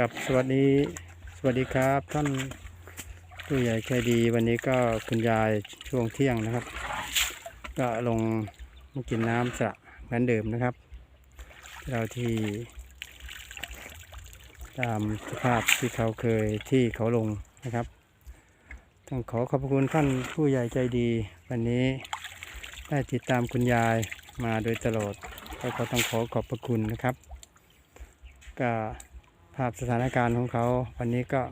ครับสวัสดีสวัสดีครับ ท่านผู้ใหญ่ใจดีวันนี้ก็คุณยายช่วงเที่ยงนะครับ ก็ลงมากินน้ำสระเหมือนเดิมนะครับ เราที่ ตามสภาพที่เขาเคยที่เขาลงนะครับต้องขอขอบคุณท่านผู้ใหญ่ใจดี วันนี้ได้ติดตามคุณยายมาโดยตลอดก็ต้องขอขอบพระคุณนะครับ ก็ ภาพสถานการณ์ของเขาวันนี้ก็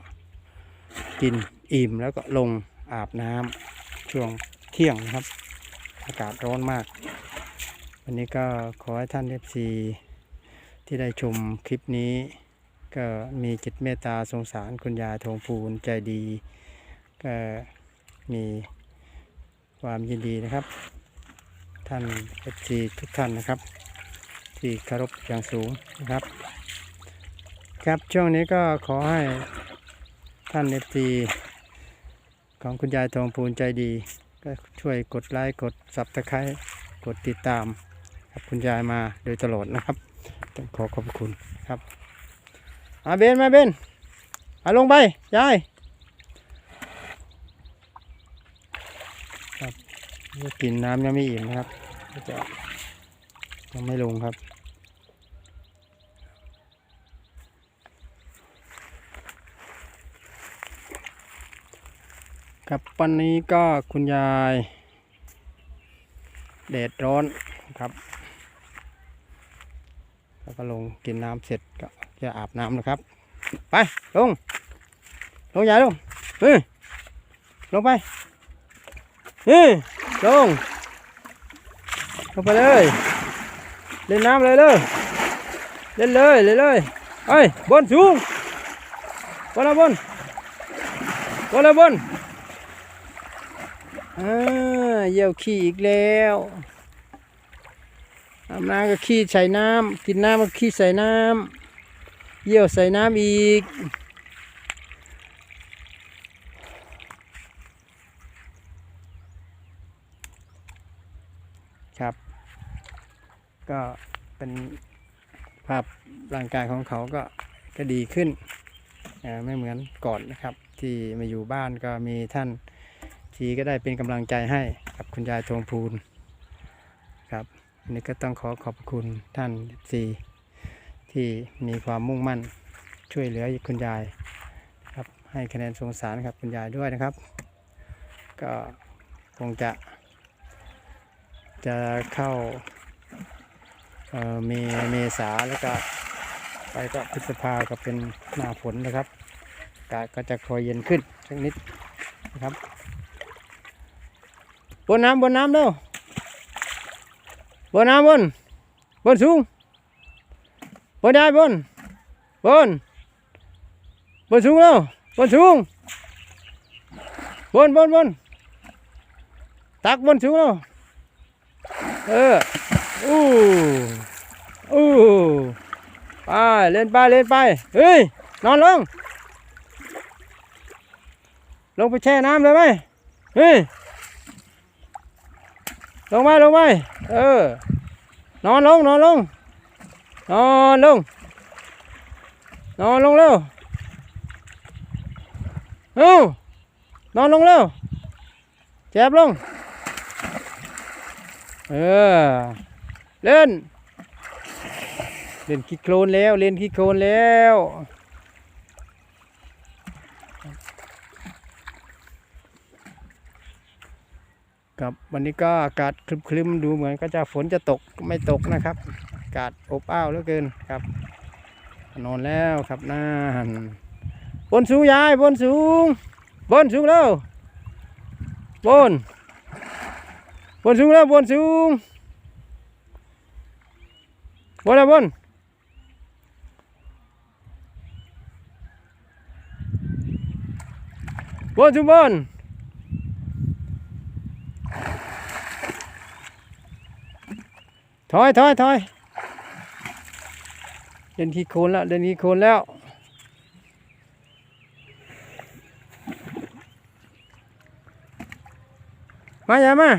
กินอิ่มแล้วก็ลงอาบน้ำช่วงเที่ยงนะครับ อากาศร้อนมาก วันนี้ก็ขอให้ท่านเอฟซีที่ได้ชมคลิปนี้ ก็มีจิตเมตตาสงสารคุณยายทองภูลใจดี ก็มีความยินดีนะครับ ท่านเอฟซีทุกท่านนะครับ ที่เคารพอย่างสูงนะครับ ครับช่วงนี้ก็ขอให้ท่านเอฟซีของคุณยายทองภูลใจดี ก็ช่วยกดไลค์กดซับสไครต์กดติดตามกับคุณยายมาโดยตลอดนะครับต้องขอขอบคุณครับมาเบนมาเบนมาลงไปยายครับกินน้ำยังไม่อิ่มนะครับจะยังไม่ลงครับ ครับวันนี้ก็คุณยายแดดร้อนครับ แล้วก็ลงกินน้ำเสร็จก็จะอาบน้ำนะครับ ไปลง ลงยายลงเฮ้ยลงไปเฮ้ยลง ลงไปเลย เล่นน้ำเลยเลยเล่นเลยเล่นเลยเฮ้ยบนสูงบนละบนบนละบน อ่าเยี่ยวขี้อีกแล้วอาบน้ำก็ขี้ใส่น้ำกินน้ำก็ขี้ใส่น้ำเยี่ยวใส่น้ำอีกครับ ก็เป็นภาพร่างกายของเขาก็ก็ดีขึ้น ไม่เหมือนก่อนนะครับ ที่มาอยู่บ้านก็มีท่าน ทีก็ได้เป็นกำลังใจให้กับคุณยายทองพูนครับอันนี้ก็ต้องขอขอบคุณท่านสีที่มีความมุ่งมั่นช่วยเหลือคุณยายครับให้คะแนนสงสารครับคุณยายด้วยนะครับ ก็คงจะ จะเข้าเอ่อเมเมษาแล้วก็ไปก็พฤษภาก็เป็นหน้าฝนนะครับอากาศก็จะคอยเย็นขึ้นสักนิดนะครับ บนน้ำบนน้ำเร็วบนน้ำบนบนสูงบนได้บนบนบนสูงเร็วบนสูงบนบนบนตักบนสูงเร็วเอออู้อู้ไปเล่นไปเล่นไปเฮ้ยนอนลงลงไปแช่น้ำเลยไหมเฮ้ย ลงไปลงไปเออนอนลงนอนลงนอนลงนอนลงเร็วเอ้นอนลงเร็วแจ็บลงเออเล่น เล่นขี้โคลนแล้ว เล่นขี้โคลนแล้ว ครับวันนี้ก็อากาศครึมๆดูเหมือนก็จะฝนจะตกไม่ตกนะครับ อากาศอบอ้าวเหลือเกินครับ นอนแล้วครับน่านบนสูงยายบนสูงบนสูงแล้วบนบนสูงแล้วบนสูงบนแล้วบนบนสูงบน ถอยถอยถอยเดินขี้โคลนแล้วเดินขี้โคลนแล้วมาอย่ามา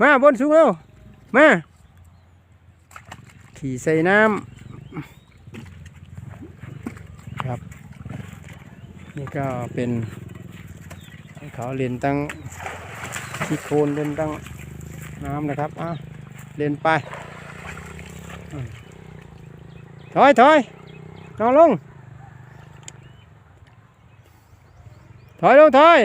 มาบนสูงแล้วมา ขี่ใส่น้ำครับ นี่ก็เป็นเขาเรียนตั้งที่โคนเรียนตั้งน้ำนะครับอะเรียนไปอืม ถอยถอยนอนลง ถอยลงถอย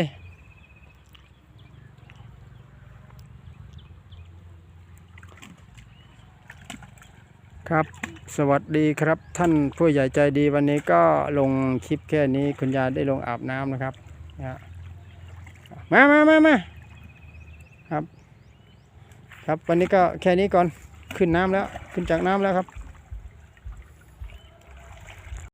ครับ สวัสดีครับท่านผู้ใหญ่ใจดีวันนี้ก็ลงคลิปแค่นี้คุณยายได้ลงอาบน้ำนะครับมามามามาครับ ครับวันนี้ก็แค่นี้ก่อนขึ้นน้ำแล้ว ขึ้นจากน้ำแล้วครับ